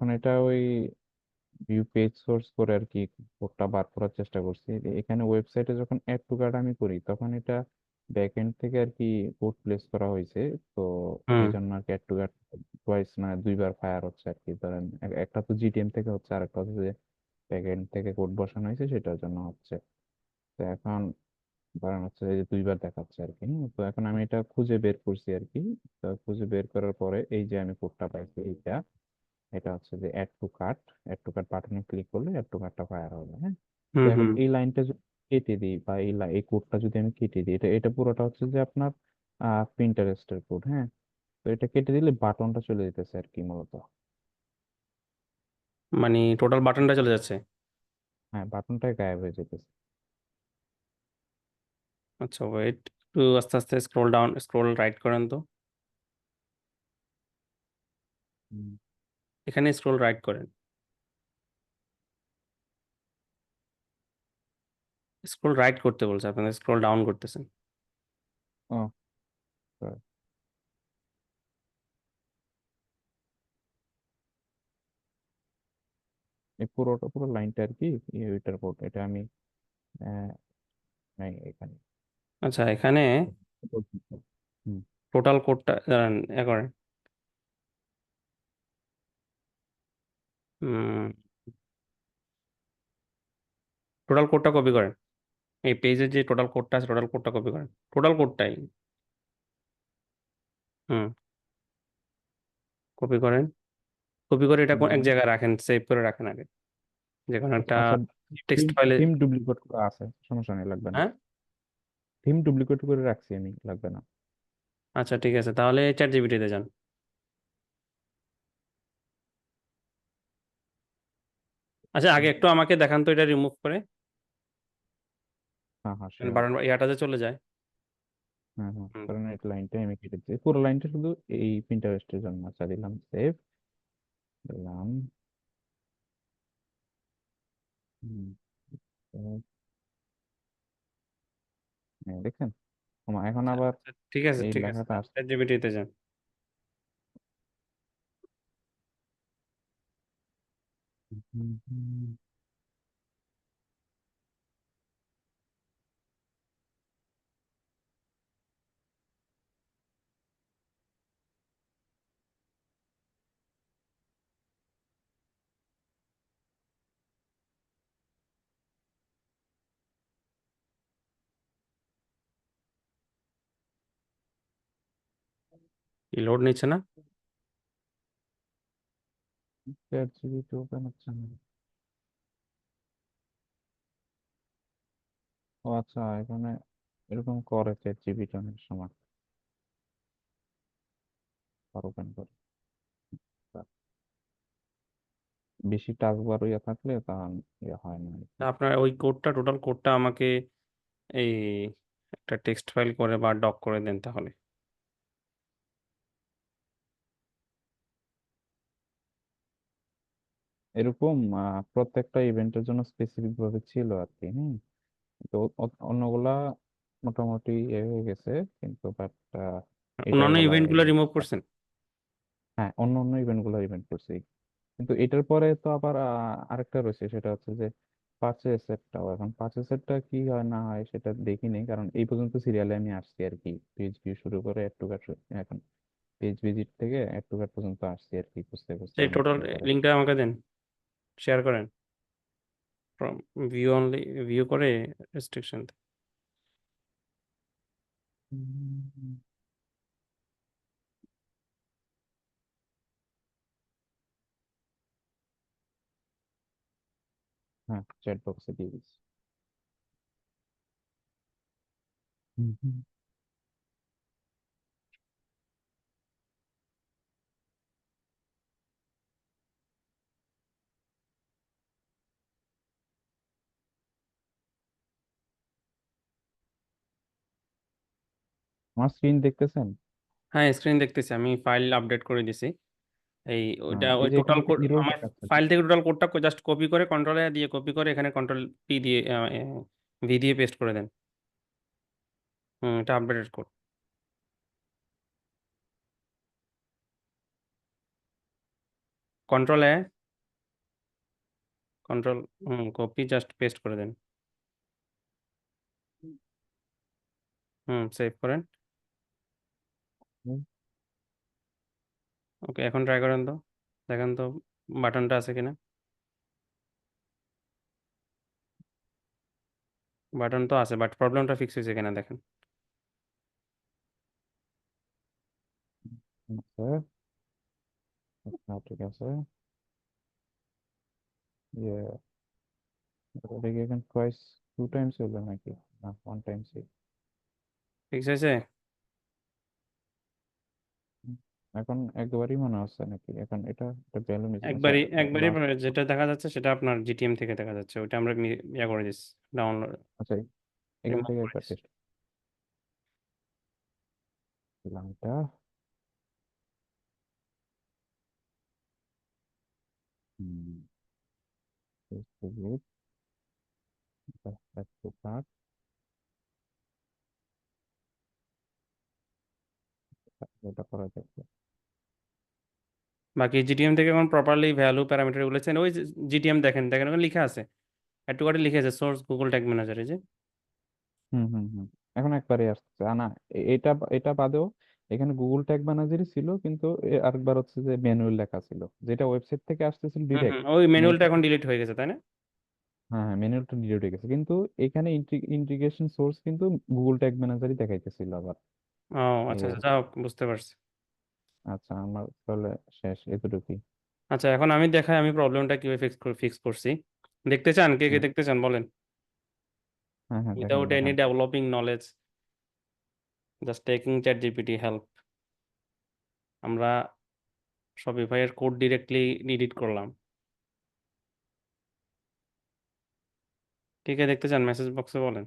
এখন এটা ওই ভিউ পেজ সোর্স করে আর কি কোডটা বার করার চেষ্টা করছি। এখানে ওয়েবসাইটে যখন অ্যাড টু কার্ট আমি করি তখন এটা ব্যাক এন্ড থেকে আর কি কোড প্লেস করা হয়েছে। তো এই জন্য আর কি অ্যাড টু কার্ট টুয়াইস মানে দুইবার ফায়ার হচ্ছে আর কি। ধরেন একটা তো জিটিএম থেকে হচ্ছে আর একটা হচ্ছে যে ব্যাক এন্ড থেকে কোড বসানো হয়েছে সেটার জন্য হচ্ছে। তো এখন ধরেন হচ্ছে এই যে দুইবার দেখাচ্ছে আর কি। তো এখন আমি এটা খুঁজে বের করছি আর কি। তো খুঁজে বের করার পরে এই যে আমি কোডটা পাইছি এইটা এটা হচ্ছে যে add to cart add to cart বাটনে ক্লিক করলে অ্যাড টু কার্টটা ফায়ার হবে হ্যাঁ? তো এখন এই লাইনটা যদি কেটে দিই বা এই লাই- এই কোডটা যদি আমি কেটে দিই এটা এটা পুরোটা হচ্ছে যে আপনার প্রিন্টারেস্টের কোড হ্যাঁ? তো এটা কেটে দিলে বাটনটা চলে যেতেছে আর কি মূলত। মানে টোটাল বাটনটা চলে যাচ্ছে? হ্যাঁ বাটনটাই গায়েব হয়ে যেতেছে। আচ্ছা ওয়েট একটু আস্তে আস্তে স্ক্রোল ডাউন স্ক্রোল রাইট করেন তো। হুম। এখানে স্ক্রোল রাইট করেন। স্ক্রোল রাইট করতে বলছে আপনাদের স্ক্রোল ডাউন করতেছেন। পুরোটা পুরো লাইনটা আর কি এটার কোড এটা আমি নাই এখানে। আচ্ছা এখানে টোটাল কোডটা দাঁড়ান এ করেন। টোটাল কোডটা কপি করেন। এই পেজের যে টোটাল কোডটা আছে টোটাল কোডটা কপি করেন। টোটাল কোডটাই হুম কপি করেন। কপি করে এটা কোন- এক জায়গায় রাখেন সেভ করে রাখেন আগে। যে কোনো একটা টেক্সট ফাইলে থিম ডুপ্লিকেট করা আছে সমস্যা নেই লাগবে না। হ্যাঁ? থিম ডুপ্লিকেট করে রাখছি আমি লাগবে না। আচ্ছা ঠিক আছে। তাহলে চ্যাট জিপিটিতে যান। আচ্ছা আগে একটু আমাকে দেখান তো এটা রিমুভ করে। হ্যাঁ হ্যাঁ. বাটন ইয়াটা চলে যায়। হ্যাঁ হ্যাঁ। কারণ এই লাইনটা আমি কেটে দিচ্ছি পুরো লাইনটা শুধু এই প্রিন্টারেস্টের জন্য আচ্ছা দিলাম সেভ দিলাম। হ্যাঁ, ওমা, এখন আবার আচ্ছা, ঠিক আছে ঠিক আছে। চ্যাট জিপিটিতে যান। হুম, হুম, কি লোড নিচ্ছে না চ্যাট জিপিটি ওপেন হচ্ছে না ও আচ্ছা এখানে এরকম করে চ্যাট জিপিটি অনেক সময় ওপেন করে বেশি টাচ বার ইয়ে থাকলে তখন ইয়ে হয় না আপনার ওই কোডটা টোটাল কোডটা আমাকে এই একটা টেক্সট ফাইল করে বা ডক করে দেন তাহলে। এরকম প্রত্যেকটা ইভেন্টের জন্য স্পেসিফিক ভাবে ছিল আর কি হম? তো অন্যগুলা মোটামুটি এ হয়ে গেছে কিন্তু বাট অন্যান্যগুলা ইভেন্টগুলো রিমুভ করছেন? হ্যাঁ অন্য অন্য ইভেন্টগুলো ইভেন্ট করছি। কিন্তু এটার পরে তো আবার আরেকটা রয়েছে সেটা হচ্ছে যে পারচেস সেটটাও এখন পারচেস সেটটা কি হয় না হয় সেটা দেখিনি কারণ এই পর্যন্ত সিরিয়ালে আমি আসছি আর কি পেজ ভিউ শুরু করে অ্যাড টু কার্ট এখন পেজ ভিজিট থেকে অ্যাড টু কার্ট পর্যন্ত আসছি আর কি বুঝতে বুঝতে এই টোটাল। লিঙ্কটা আমাকে দেন। শেয়ার করেন? ফ্রম ভিউ অনলি ভিউ করে রেস্ট্রিকশন হুম, হ্যাঁ চ্যাট বক্সে দিয়ে দিচ্ছি। হুম, হুম। আমার স্ক্রিন দেখতেছেন? হ্যাঁ স্ক্রিন দেখতেছি। আমি ফাইল আপডেট করে দিছি। এই হ্যাঁ, এই ওই যে টোটাল এখানে কোড error আমার দেখাচ্ছে। ফাইল থেকে টোটাল কোডটা জাস্ট কপি করে কন্ট্রোল এ দিয়ে কপি করে এখানে কন্ট্রোল পি দিয়ে ভি দিয়ে পেস্ট করে দেন। হুম এটা updated code control A control hmm copy just paste করে দেন। হুম। সেভ করেন। হুম। ওকে এখন ট্রাই করেন তো। দেখেন তো বাটনটা আছে কিনা। বাটন তো আছে বাট প্রবলেমটা ফিক্স হয়েছে কিনা দেখেন। আছে আচ্ছা ঠিক আছে। ইয়ে কি এখন নাকি? না ফিক্স হয়েছে? এখন একবারই মনে হচ্ছে নাকি এখন এটা এটা ভ্যালু আচ্ছা, একবারই একবারই মানে যেটা দেখা যাচ্ছে সেটা আপনার জিটিএম থেকে দেখা যাচ্ছে ওইটা আমরা মি- ইয়া করে দিচ্ছি ডাউনলোড আচ্ছা এখান থেকে একবার দিছি। টেস্ট দিলাম এটা হুম. That's that's the এটা করা যাবে বাকি জিটিএম থেকে এখন প্রপারলি ভ্যালু প্যারামিটার এগুলো চেন ওই জিটিএম দেখেন দেখেন ওখানে লিখা আছে। একটু করে লিখে আছে সোর্স গুগল ট্যাগ ম্যানেজারে যে। হুম হুম হুম এখন একবারে আসছে। না এটা এটা বাদেও এখানে গুগল ট্যাগ ম্যানেজারই ছিল কিন্তু আরেকবার হচ্ছে যে ম্যানুয়াল লেখা ছিল যেটা ওয়েবসাইট থেকে আসতেছিল ডিরেক্ট ওই ম্যানুয়ালটা এখন ডিলিট হয়ে গেছে তাই না? হ্যাঁ হ্যাঁ ম্যানুয়ালটা ডিলিট হয়ে গেছে কিন্তু এখানে ইন্টিগ্রেশন সোর্স কিন্তু গুগল ট্যাগ ম্যানেজারই দেখাইতেছিল আবার। ও আচ্ছা আচ্ছা আর যাও বুঝতে পারছি। আচ্ছা আমার তাহলে শেষ এতটুকুই। আচ্ছা এখন আমি দেখাই আমি প্রবলেমটা কীভাবে ফিক্স ফিক্স করছি। দেখতে চান? কে কে হুম, দেখতে চান? বলেন। হ্যাঁ হ্যাঁ দেখেন উইদাউট এনি দেখেন। Developing knowledge just taking ChatGPT help আমরা শপিফাইয়ের কোড ডিরেক্টলি এডিট করলাম। কে কে দেখতে চান? মেসেজ বক্সে বলেন।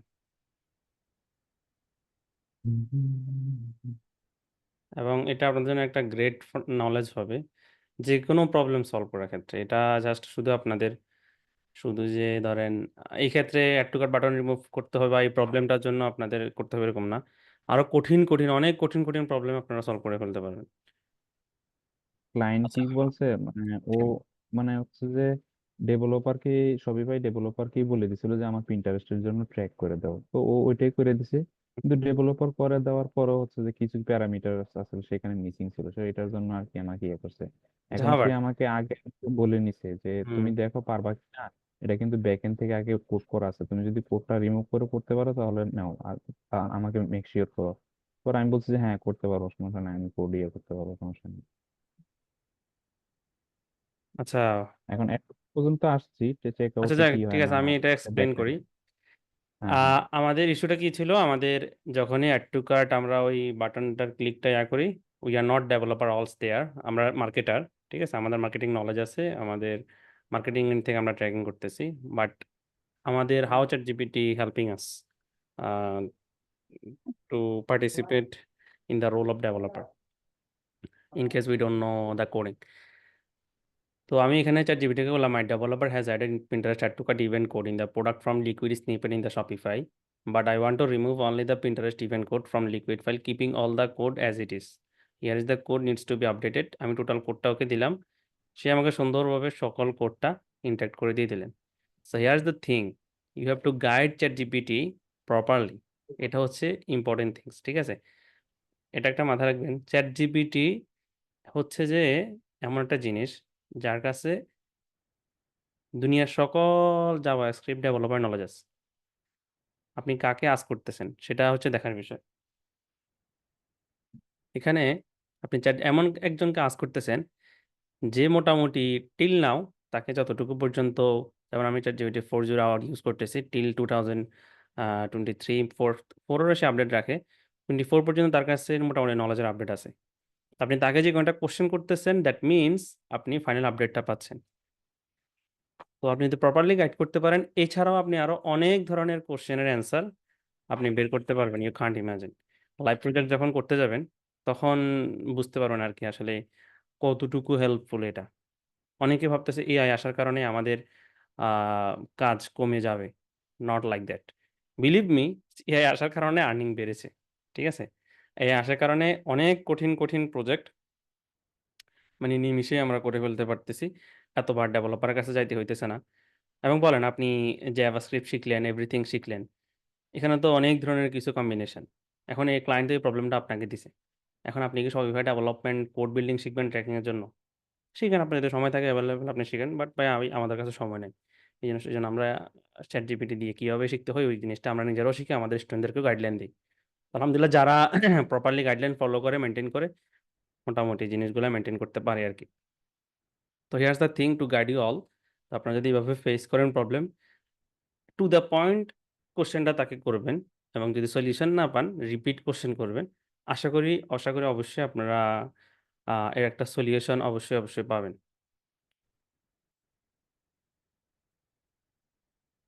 এবং এটা আপনাদের জন্য একটা গ্রেট নলেজ হবে। যে কোনো প্রবলেম সলভ করার ক্ষেত্রে এটা জাস্ট শুধু আপনাদের শুধু যে ধরেন এই ক্ষেত্রে add to cart button remove করতে হবে বা এই প্রবলেমটার জন্য আপনাদের করতে হবে এরকম না। আরও কঠিন কঠিন অনেক কঠিন কঠিন প্রবলেম আপনারা সলভ করে ফেলতে পারবেন। ক্লায়েন্ট আচ্ছা। কি বলছে? মানে ও মানে হচ্ছে যে ডেভেলপারকে শপিফাই ডেভেলপারকেই বলে দিছিল যে আমার পিন্টারেস্টের জন্য ট্র্যাক করে দাও। তো ও ওইটাই করে দিছে। কিন্তু ডেভেলপার করে দেওয়ার পরও হচ্ছে যে কিছু প্যারামিটার আছে সেখানে মিসিং ছিল। সো এটার জন্য আর কি আমাকে ইয়ে করছে। এখন সে আমাকে আগে বলে নিছে যে হুম। তুমি দেখো পারবা কিনা এটা কিন্তু ব্যাকএন্ড থেকে আগে কোড করা আছে। তুমি যদি কোডটা রিমুভ করে করতে পারো তাহলে নাও। আর আমাকে মেক শিওর করো। পর আমি বলছি যে হ্যাঁ করতে পারব সমস্যা নাই। আমি কোড ইয়ে করতে পারব সমস্যা নেই। আচ্ছা। এখন এক পর্যন্ত আসছি। চেক আচ্ছা আউটে যাক কি ঠিক হয় আছে না আমি হয়। এটা এক্সপ্লেন দেখেন করি। হ্যাঁ হ্যাঁ। আহ, আমাদের ইস্যুটা কি ছিল? আমাদের যখনই অ্যাড টু কার্ট আমরা ওই বাটনটার ক্লিকটা ইয়া করি উই আর নট ডেভেলপার অলস দেয়ার আমরা মার্কেটার ঠিক আছে? আমাদের মার্কেটিং নলেজ আছে আমাদের মার্কেটিং থেকে আমরা ট্র্যাকিং করতেছি বাট আমাদের how ChatGPT helping us to participate in the role of developer in case we don't know the coding তো আমি এখানে চার জিবিটাকে বললাম I developer has added printer start to cut event code in the product from liquid snippet in the Shopify but I want to remove only the Pinterest event code from liquid file keeping all the code as it is here is the code needs to be updated আমি total কোডটা okay দিলাম। সে আমাকে সুন্দরভাবে সকল কোডটা interact করে দিয়ে দিলেন। So here is the thing you have to guide ChatGPT properly এটা হচ্ছে ইম্পর্টেন্ট থিংস ঠিক আছে? এটা একটা মাথায় রাখবেন। চ্যাট জিবিটি হচ্ছে যে, এমন একটা জিনিস যার কাছে দুনিয়ার সকল জাভাস্ক্রিপ্ট ডেভেলপার নলেজ আছে। আপনি কাকে আস করতেছেন, সেটা হচ্ছে দেখার বিষয়। এখানে আপনি এমন একজনকে আস করতেছেন, যে মোটামুটি টিল নাও তাকে যতটুকু পর্যন্ত, যেমন আমি ChatGPT four zero our use করতেছি till two thousand twenty three four ফোরেরও সে আপডেট রাখে টোয়েন্টি ফোর পর্যন্ত তার কাছে মোটামুটি নলেজের আপডেট আছে। আপনি তাকে যে কোনটা কোশ্চেন করতেছেন দ্যাট মিনস আপনি ফাইনাল আপডেটটা পাচ্ছেন। তো আপনি যদি প্রপারলি গাইড করতে পারেন, এছাড়াও আপনি আরও অনেক ধরনের কোশ্চেনের অ্যান্সার আপনি বের করতে পারবেন you can't imagine live project যখন করতে যাবেন, তখন বুঝতে পারবেন আর কি আসলে কতটুকু হেল্পফুল এটা। অনেকে ভাবতেছে এআই আসার কারণে আমাদের কাজ কমে যাবে। Not like that believe me AI আসার কারণে আর্নিং বেড়েছে, ঠিক আছে? এআই আসার কারণে অনেক কঠিন কঠিন প্রজেক্ট মানে নিমিষেই আমরা করে ফেলতে পারতেছি। এতবার ডেভেলপারের কাছে যাইতে হইতেছে না। এবং বলেন আপনি যে জাভাস্ক্রিপ্ট শিখলেন, এভরিথিং শিখলেন। এখানে তো অনেক ধরনের কিছু কম্বিনেশন। এখন এই ক্লায়েন্ট এই প্রবলেমটা আপনাকে দিছে। এখন আপনি কি Shopify ডেভেলপমেন্ট, কোড বিল্ডিং শিখবেন ট্র্যাকিং এর জন্য? শিখেন আপনার যদি সময় থাকে অ্যাভেলেবেল আপনি শিখেন। বাট ভাই আমি আমাদের কাছে সময় নেই। এই জন্য সেই জন্য আমরা ChatGPT দিয়ে কীভাবে শিখতে হয় ওই জিনিসটা আমরা নিজেরাও শিখি আমাদের স্টুডেন্টদেরকেও গাইডলাইন দেই। আলহামদুলিল্লাহ যারা প্রপারলি গাইডলাইন ফলো করে মেনটেন করে মোটামুটি জিনিসগুলো মেনটেন করতে পারে আর কি তো here's the thing to guide you all. আপনারা যদি এভাবে ফেস করেন প্রবলেম টু দ্য পয়েন্ট কোশ্চেনটা তাকে করবেন এবং যদি সলিউশন না পান রিপিট কোশ্চেন করবেন। আশা করি আশা করি অবশ্যই আপনারা এর একটা সলিউশন অবশ্যই, অবশ্যই পাবেন।